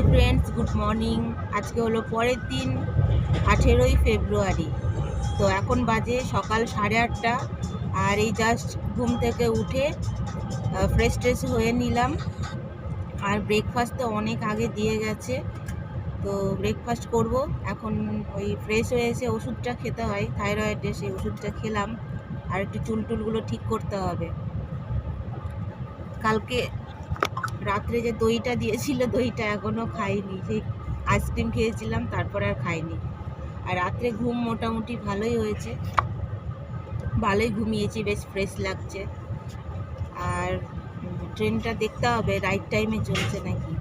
Hi friends good morning আজকে হলো পরের দিন, আঠেরোই ফেব্রুয়ারি। তো এখন বাজে সকাল সাড়ে আটটা। আর এই জাস্ট ঘুম থেকে উঠে ফ্রেশ ট্রেশ হয়ে নিলাম। আর ব্রেকফাস্ট তো অনেক আগে দিয়ে গেছে। তো ব্রেকফাস্ট করব। এখন ওই ফ্রেশ হয়ে এসে ওষুধটা খেতে হয় থাইরয়েডের সেই ওষুধটা খেলাম। আর একটু চুল টুলগুলো ঠিক করতে হবে। কালকে রাত্রে যে দইটা দিয়েছিল, দইটা এখনও খাইনি। সেই আইসক্রিম খেয়েছিলাম, তারপর আর খাইনি। আর রাত্রে ঘুম মোটামুটি ভালোই হয়েছে। ভালোই ঘুমিয়েছি, বেশ ফ্রেশ লাগছে। আর ট্রেনটা দেখতে হবে রাইট টাইমে চলছে নাকি?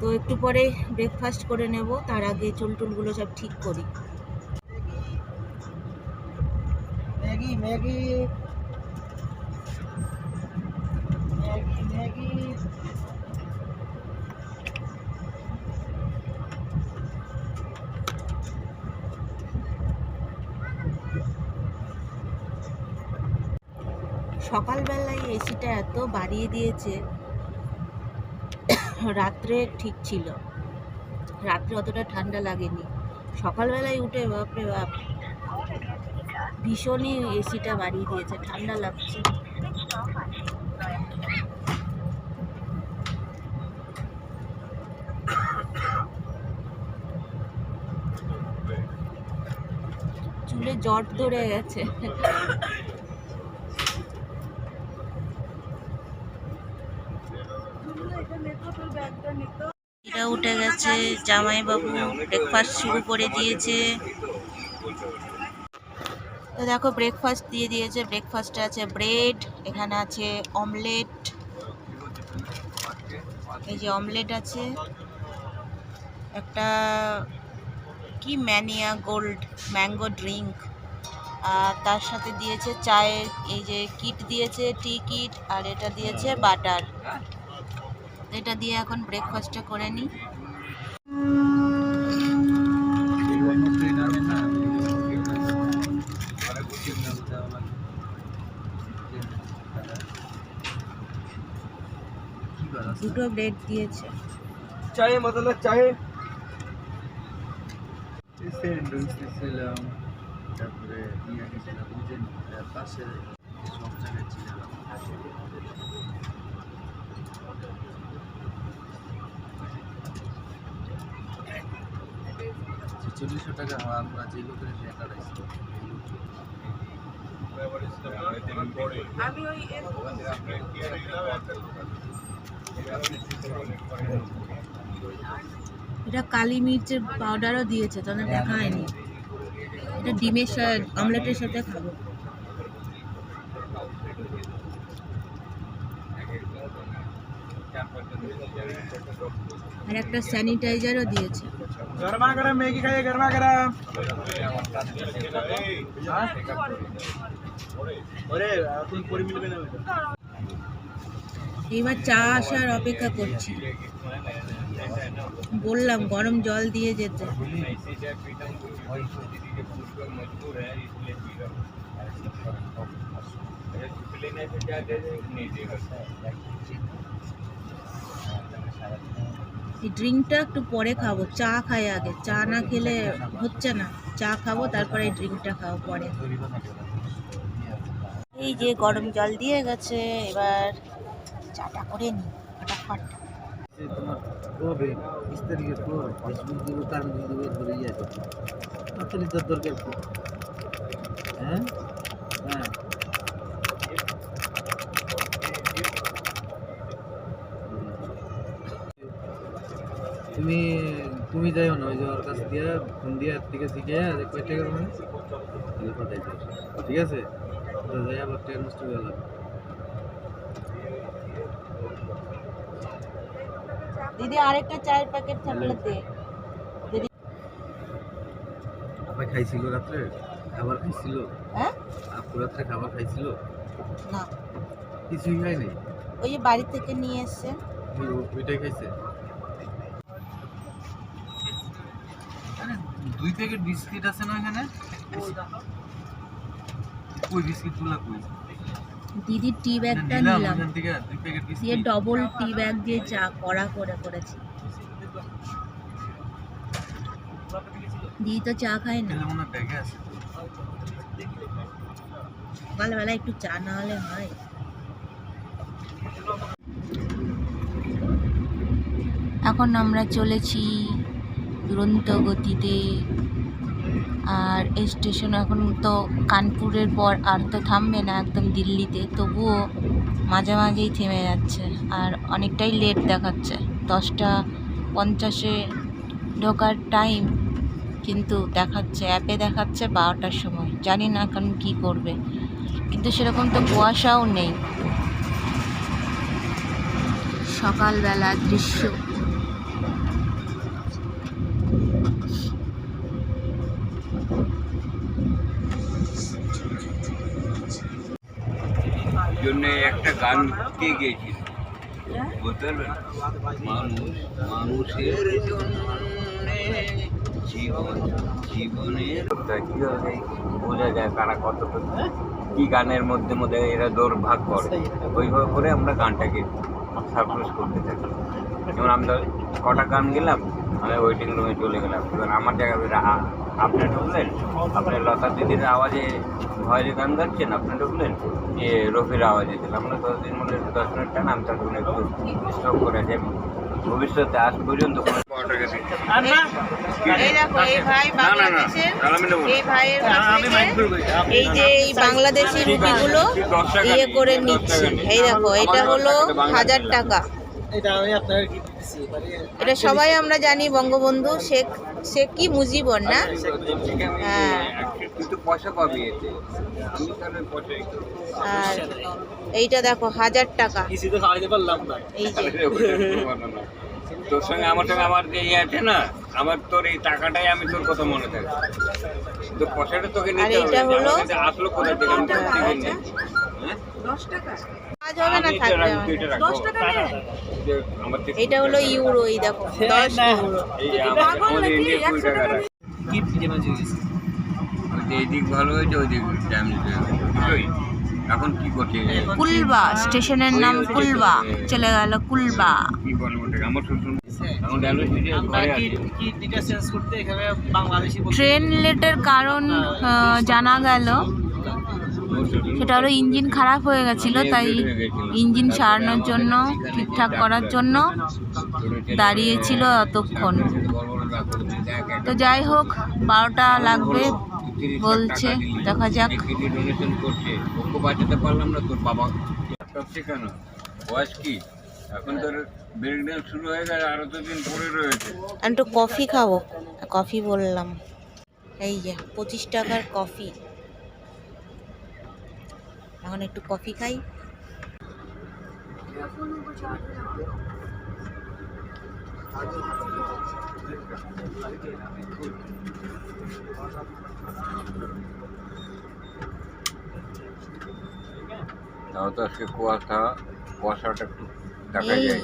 তো একটু পরে ব্রেকফাস্ট করে নেব, তার আগে চুল টুলগুলো সব ঠিক করি। Maggi Maggi. সকালবেলায় এসিটা এত বাড়িয়ে দিয়েছে, রাত্রে ঠিক ছিল। রাত্রে অতটা ঠান্ডা লাগেনি। সকালবেলায় উঠে, বাপরে বাপ, ভীষণই এসিটা বাড়িয়ে দিয়েছে, ঠান্ডা লাগছে। জট ধরে গেছে। এরা উঠে গেছে, জামাইবাবু ব্রেকফাস্ট শুরু করে দিয়েছে। তো দেখো ব্রেকফাস্ট দিয়ে দিয়েছে ব্রেকফাস্টে আছে ব্রেড এখানে আছে অমলেট এই যে অমলেট আছে, একটা কি ম্যানিয়া গোল্ড ম্যাঙ্গো ড্রিঙ্ক আর তার সাথে দিয়েছে চায়ের, এই যে কিট দিয়েছে টি কিট আর এটা দিয়েছে বাটার এটা দিয়ে এখন ব্রেকফাস্টটা করে নিই দুটো ব্রেড দিয়েছে। চায়ে মতলব চায়ে? তারপরে নিয়ে গেছিলাম বুঝেন পাশে সব জায়গায় ছিলাম। ছেচল্লিশশো টাকা আমরা যে লোকের আমি ওই এটা কালি মির্চের পাউডারও দিয়েছে তাহলে দেখা হয়নি এটা ডিমের অমলেটের সাথে খাব। আর একটা স্যানিটাইজারও দিয়েছে। গরমা গরম ম্যাগি খাই গরমা গরম। এইবার চা আসার অপেক্ষা করছি। বললাম, গরম জল দিয়ে যেতে। ড্রিঙ্কটা একটু পরে খাব, চা খাই আগে। চা না খেলে হচ্ছে না। চা খাব, তারপরে এই ড্রিঙ্কটা খাব পরে। এই যে গরম জল দিয়ে গেছে, এবার চাটা করে নি ফটাফট। তোমার হবে বিশ তারিখে তো ফেসবুক দিব তার দিব ধরে ইয়ে তোর দরকার কি? হ্যাঁ? হ্যাঁ। তুমি তুমি যাইও না, ওই যে ওর কাছ দিয়ে, ফোন দিয়ে থেকে শিখে যে কয় টাকা মানে ঠিক আছে? যাই আবার ট্রেন নষ্ট হয়ে গেল দিদি আরেকটা চায়ের প্যাকেট থাকলে দে। দিদি আবার খাইছিল রাত্রে? খাবার খাইছিল? হ্যাঁ? আপু রাত্রে খাবার খাইছিল? না। কিছুই নাই ওই বাড়ি থেকে নিয়ে এসছে। ওই- ওইটাই খাইছে? দুই প্যাকেট বিস্কিট আছে না এখানে? কই বিস্কিটগুলা কই? দিদির টি ব্যাগটা নিলাম। দিয়ে ডবল টি ব্যাগ দিয়ে চা কড়া করে করেছি। দিদি তো চা খায় না। সকালবেলা একটু চা না হলে হয়। এখন আমরা চলেছি দুরন্ত গতিতে আর এই স্টেশন এখন তো কানপুরের পর আর তো থামবে না একদম দিল্লিতে, তবুও মাঝে মাঝেই থেমে যাচ্ছে আর অনেকটাই লেট দেখাচ্ছে। দশটা পঞ্চাশে ঢোকার টাইম কিন্তু দেখাচ্ছে অ্যাপে দেখাচ্ছে বারোটার সময়। জানি না এখন কী করবে। কিন্তু সেরকম তো কুয়াশাও নেই। সকালবেলা দৃশ্য জন্য একটা গান কে গিয়েছিল? মানুষ মানুষের জীবন, জীবনের কি হবে? বোঝা যায় তারা কতটুকু কি গানের মধ্যে মধ্যে এরা দৌড়ভাগ করে ওইভাবে করে আমরা গানটাকে সারপ্রাইজ করতে থাকি। যেমন আমরা কটা গান গেলাম আমি ওয়েটিং রুমে চলে গেলাম। এবার আমার জায়গায় আপনি ঢুকলেন? আপনি লতা দিদির আওয়াজে ভয়ের গান গাচ্ছেন? আপনি ঢুকলেন? যে রফির আওয়াজে দিলাম। আমরা দশ দিন মধ্যে দশ মিনিট টান আমি তখন একটু স্টপ করে যাই ভবিষ্যতে আজ পর্যন্ত কোনো এই যে এই বাংলাদেশি রুটিগুলো ইয়ে করে নিচ্ছে। এই দেখো এটা হলো হাজার টাকা। এটা আমি আপনার কি দিচ্ছি মানে এটা সবাই আমরা জানি বঙ্গবন্ধু শেখ শেখ কি মুজিবর না? হ্যাঁ। কিন্তু পয়সা পাবি এতে। আর এইটা দেখো হাজার টাকা। কিছু তো খাওয়াইতে পারলাম না। এই যে। তোর সঙ্গে আমার সঙ্গে আমার যে ইয়ে আছে না আমার তোর এই টাকাটাই আমি তোর কথা মনে থাকে তো পয়সাটা তোকে নিতে হবে। এইটা হলো- আসলো কোথা থেকে আমি তোর থেকে হ্যাঁ? হবে না থাকবে রাখব, আমার। এটা হলো ইউরো এই দেখো দশ ইউরো। টাকা। কি হয়ে ভালো হয়েছে? এখন কি করছে? কুলবা স্টেশনের নাম কুলবা। চলে গেল কুলবা। কি আমার শুনছুন ট্রেন লেটের কারণ জানা গেল। সেটা হলো ইঞ্জিন খারাপ হয়ে গেছিল তাই ইঞ্জিন সারানোর জন্য ঠিকঠাক করার জন্য দাঁড়িয়েছিল অতক্ষণ তো যাই হোক বারোটা লাগবে বলছে দেখা যাক। ডোনেশন ওকে বাঁচাতে পারলাম না তোর বাবা সবচেয়ে কেন? বয়স কি? এখন তোর ব্রেক শুরু হয়ে গেছে আরও তো পরে রয়েছে। একটু কফি খাব কফি বললাম। এই যে পঁচিশ টাকার কফি। এখন একটু কফি খাই। তাও তো আজকে কুয়াশা কুয়াশাটা একটু দেখা যায়।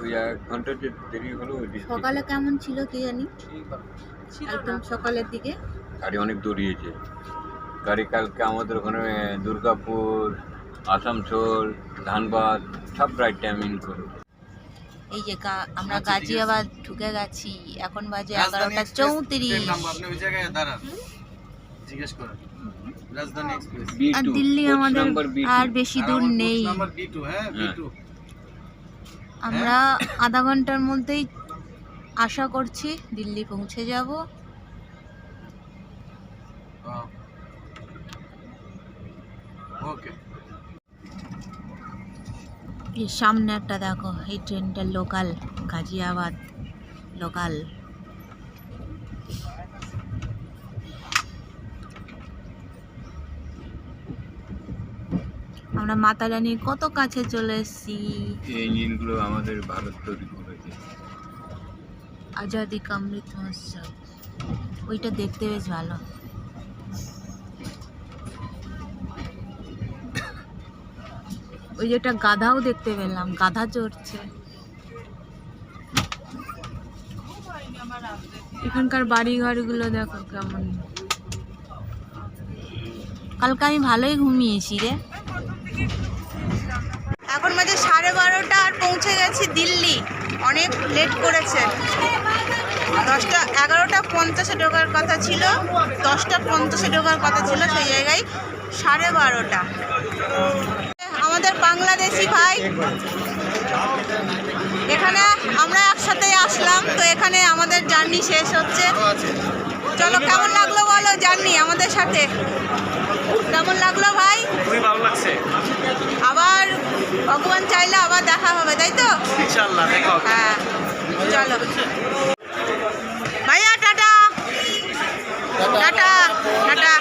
ওই এক ঘণ্টা যে দেরি হলো ওই দিক সকালে কেমন ছিল কি জানি? একদম সকালের দিকে। গাড়ি অনেক দৌড়িয়েছে। গাড়ি কালকে আমাদের ওখানে দুর্গাপুর আসানসোল ধানবাদ সব রাইট টাইমিং করে। এই যে আমরা গাজিয়াবাদ ঢুকে গেছি এখন বাজে এগারোটা চৌত্রিশ। আর দিল্লি আমাদের আর বেশি দূর নেই। নাম্বার বি2 হ্যাঁ বি2 আমরা আধা ঘণ্টার মধ্যেই আশা করছি দিল্লি পৌঁছে যাব। ওকে এই সামনে একটা দেখো এই ট্রেনটা লোকাল গাজিয়াবাদ লোকাল আমরা মাতা রানীর কত কাছে চলে এসেছি? এই ইঞ্জিনগুলো আমাদের ভারত তৈরি করেছে। আজাদি কা অমৃত মহোৎসব। ওইটা দেখতে বেশ ভালো। ওই যে একটা গাধাও দেখতে পেলাম, গাধা চড়ছে। এখানকার বাড়ি ঘরগুলো দেখো কেমন। কালকে আমি ভালোই ঘুমিয়েছি রে। এখন বাজে সাড়ে বারোটা, আর পৌঁছে গেছি দিল্লি। অনেক লেট করেছে। দশটা, এগারোটা পঞ্চাশে ঢোকার কথা ছিল, দশটা পঞ্চাশে ঢোকার কথা ছিল সেই জায়গায় সাড়ে বারোটা। বাংলাদেশি ভাই। এখানে আমরা একসাথে আসলাম তো এখানে আমাদের জার্নি শেষ হচ্ছে। চলো কেমন লাগল বলো জার্নি আমাদের সাথে? কেমন লাগল ভাই? ভালো লাগছে। আবার ভগবান চাইলে আবার দেখা হবে তাই তো? হ্যাঁ চলো। ভাইয়া টাটা। Tata tata.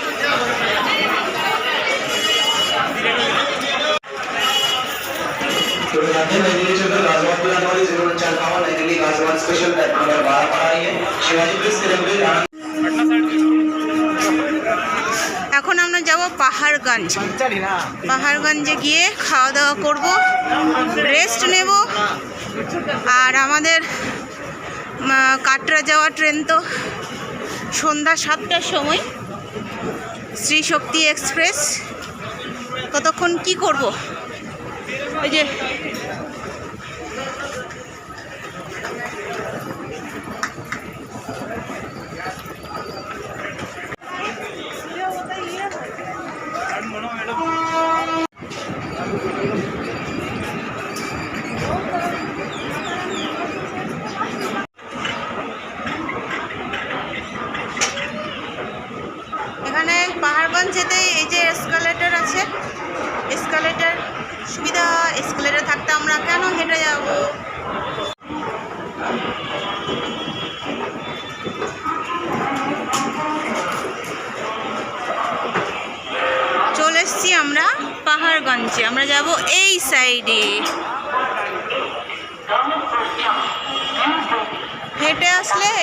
मध्य नई दिल्ली चलकर गाजियाबाद को जाने वाली जीरो उनचास बावन Nai Delhi Ghaziabad special train number बारह पर आई है शिवाजी प्रेस के रेलवे आनंद এখন আমরা যাব পাহাড়গঞ্জ পাহাড়গঞ্জে গিয়ে খাওয়া দাওয়া করব রেস্ট নেব আর আমাদের উম, কাটরা যাওয়া ট্রেন তো সন্ধ্যা সাতটার সময় শ্রী শক্তি এক্সপ্রেস ততক্ষণ কি করব ওই যে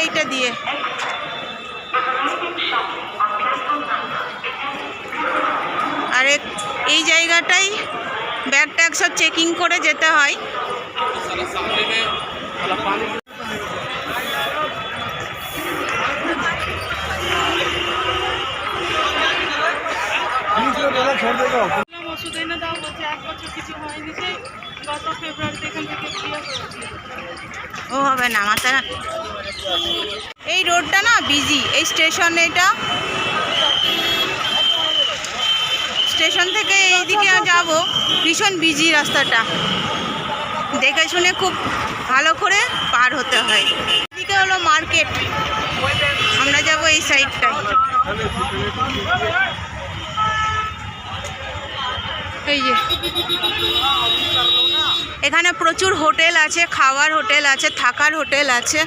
এইটা দিয়ে। আর এই জায়গাটাই ব্যাগ ট্যাগ সব চেকিং করে যেতে হয়। ওষুধ এনে দাও বলছে এক বছর কিছু হয়নি সেই গত ফেব্রুয়ারিতে এখান থেকে ও হবে না মাথা এই রোডটা না বিজি এই স্টেশন এটা। স্টেশন থেকে এইদিকে যাব, ভীষণ বিজি রাস্তাটা। দেখে শুনে খুব ভালো করে পার হতে হয়। এদিকে হলো মার্কেট আমরা যাব এই সাইডটায় এই যে। এখানে প্রচুর হোটেল আছে, খাওয়ার হোটেল আছে, থাকার হোটেল আছে।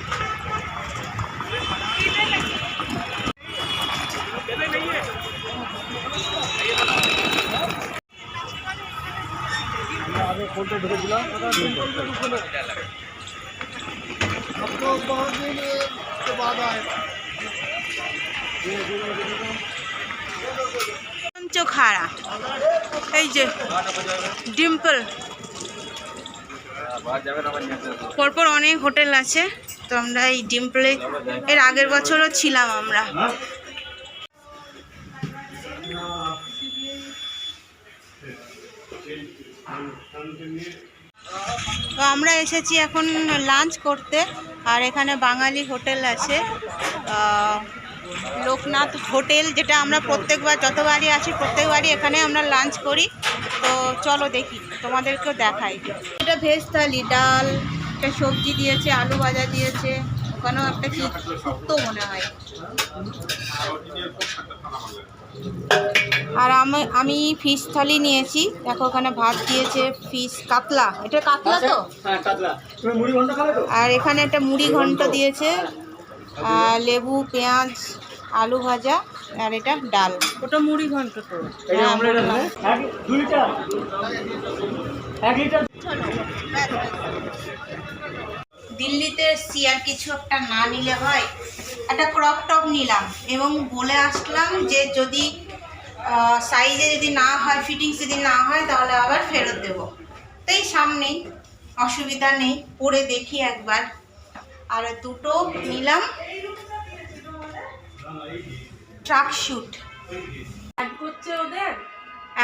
পঞ্চখাড়া। এই যে, ডিম্পল। পরপর অনেক হোটেল আছে, তো আমরা এই ডিম্পলে, এর আগের বছরও ছিলাম আমরা। তো আমরা এসেছি এখন লাঞ্চ করতে, আর এখানে বাঙালি হোটেল আছে। লোকনাথ হোটেল, যেটা আমরা প্রত্যেকবার, যতবারই আসি, প্রত্যেকবারই এখানে আমরা লাঞ্চ করি। তো চলো দেখি, তোমাদেরকেও দেখাই। এটা ভেজ থালি ডাল, একটা সবজি দিয়েছে, আলু ভাজা দিয়েছে। ওখানেও একটা কি শুক্তো মনে হয়। আর আমি আমি ফিশ থালি নিয়েছি। দেখো ওখানে ভাত দিয়েছে ফিশ কাতলা। এটা কাতলা তো? আর এখানে একটা মুড়ি ঘন্ট দিয়েছে আর লেবু পেঁয়াজ আলু ভাজা আর এটা ডাল। ওটা মুড়ি ঘন্ট তো। হ্যাঁ, দিল্লিতে এসছি আর কিছু একটা না নিলে হয়। একটা ক্রপ টপ নিলাম এবং বলে আসলাম যে যদি সাইজে যদি না হয় ফিটিংস যদি না হয় তাহলে আবার ফেরত দেবো। তো এই সামনেই অসুবিধা নেই পরে দেখি একবার। আর দুটো নিলাম ট্রাক শ্যুট করছে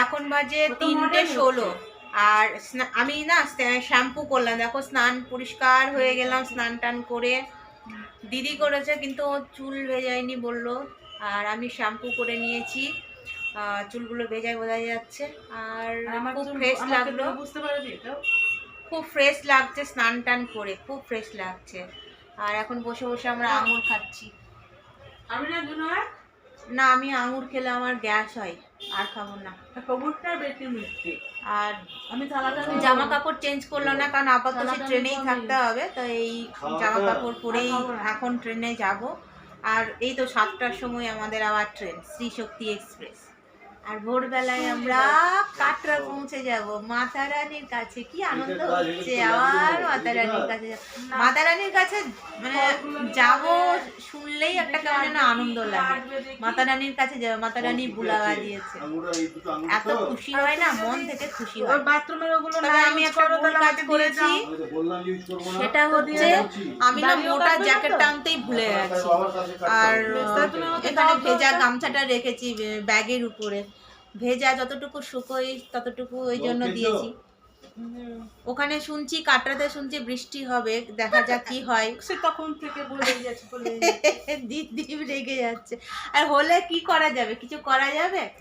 এখন বাজে তিনটে ষোলো। আর আমি না শ্যাম্পু করলাম। দেখো স্নান পরিষ্কার হয়ে গেলাম স্নান টান করে। দিদি করেছে কিন্তু চুল ভেজায়নি বলল। আর আমি শ্যাম্পু করে নিয়েছি। চুলগুলো ভেজায় বোঝা যাচ্ছে। আর আমার খুব ফ্রেশ লাগল। বুঝতে পারবি এটা খুব ফ্রেশ লাগছে স্নান টান করে খুব ফ্রেশ লাগছে। আর এখন বসে বসে আমরা আঙুর খাচ্ছি। আমি না জুনো না আমি আঙুর খেলে আমার গ্যাস হয় আর খাব না। কবুরটা বেশি মিষ্টি? আর আমি জামা কাপড় চেঞ্জ করল না কারণ আপাতত ট্রেনেই থাকতে হবে তো এই জামা কাপড় পরেই। এখন ট্রেনে যাব। আর এই তো সাতটার সময় আমাদের আবার ট্রেন শ্রী শক্তি এক্সপ্রেস আর ভোরবেলায় আমরা কাটরা পৌঁছে যাব। মাতা রানীর কাছে কি আনন্দ হচ্ছে? আবার মাতা রানীর কাছে যাব। মাতা রানীর কাছে মানে যাব একটা কেমন যেন আনন্দ লাগে। মাতা রানীর কাছে যাবে মাতা রানী বুলাওয়া দিয়েছে। এত খুশি হয় না? মন থেকে খুশি হয়। বাথরুমের ওগুলো না আমি একটা কাজ করেছি। সেটা হচ্ছে আমি না মোটা না জ্যাকেট টানতেই ভুলে গেছি। আর এখানে ভেজা গামছাটা রেখেছি ব্যাগের উপরে। ভেজা যতটুকু শুকোই ততটুকু ওই জন্য দিয়েছি। ওখানে শুনছি কাটরাতে শুনছি বৃষ্টি হবে দেখা যাক কি হয়। সে তখন থেকে বলে গেছে বলে দিদি রেগে যাচ্ছে। আর হলে কি করা যাবে? কিছু করা যাবে?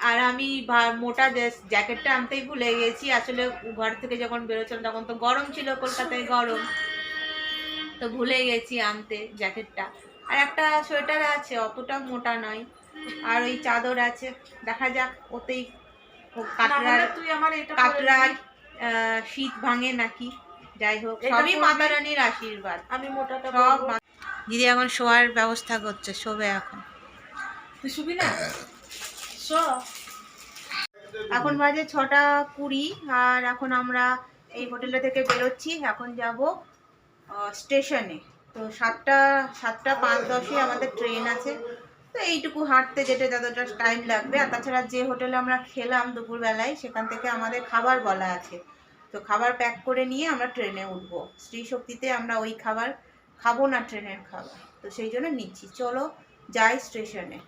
আর আমি মোটা জ্যাকেটটা আনতেই ভুলে গেছি। আসলে ঘর থেকে যখন বেরোচ্ছিলাম তখন তো গরম ছিল কলকাতায় গরম। তো ভুলে গেছি আনতে জ্যাকেটটা। আর একটা সোয়েটার আছে অতটা মোটা নয়। আর ওই চাদর আছে। দেখা যাক ওতেই কাটরার এটা কাটরার শীত ভাঙে নাকি? যাই হোক সবই মাতা রানীর আশীর্বাদ। আমি মোটাটা সব দিদি এখন শোয়ার ব্যবস্থা করছে শোবে এখন। তুই শুবি না? শো। এখন বাজে ছটা কুড়ি আর এখন আমরা এই হোটেলটা থেকে বেরোচ্ছি। এখন যাব স্টেশনে। তো সাতটা সাতটা পাঁচ দশে আমাদের ট্রেন আছে। তো এইটুকু হাঁটতে যেতে যতটা টাইম লাগবে। আর তাছাড়া যে হোটেলে আমরা খেলাম দুপুরবেলায়, সেখান থেকে আমাদের খাবার বলা আছে। তো খাবার প্যাক করে নিয়ে আমরা ট্রেনে উঠব। স্ত্রী শক্তিতে আমরা ওই খাবার খাব না ট্রেনের খাবার। তো সেই জন্য নিচ্ছি। চলো যাই স্টেশনে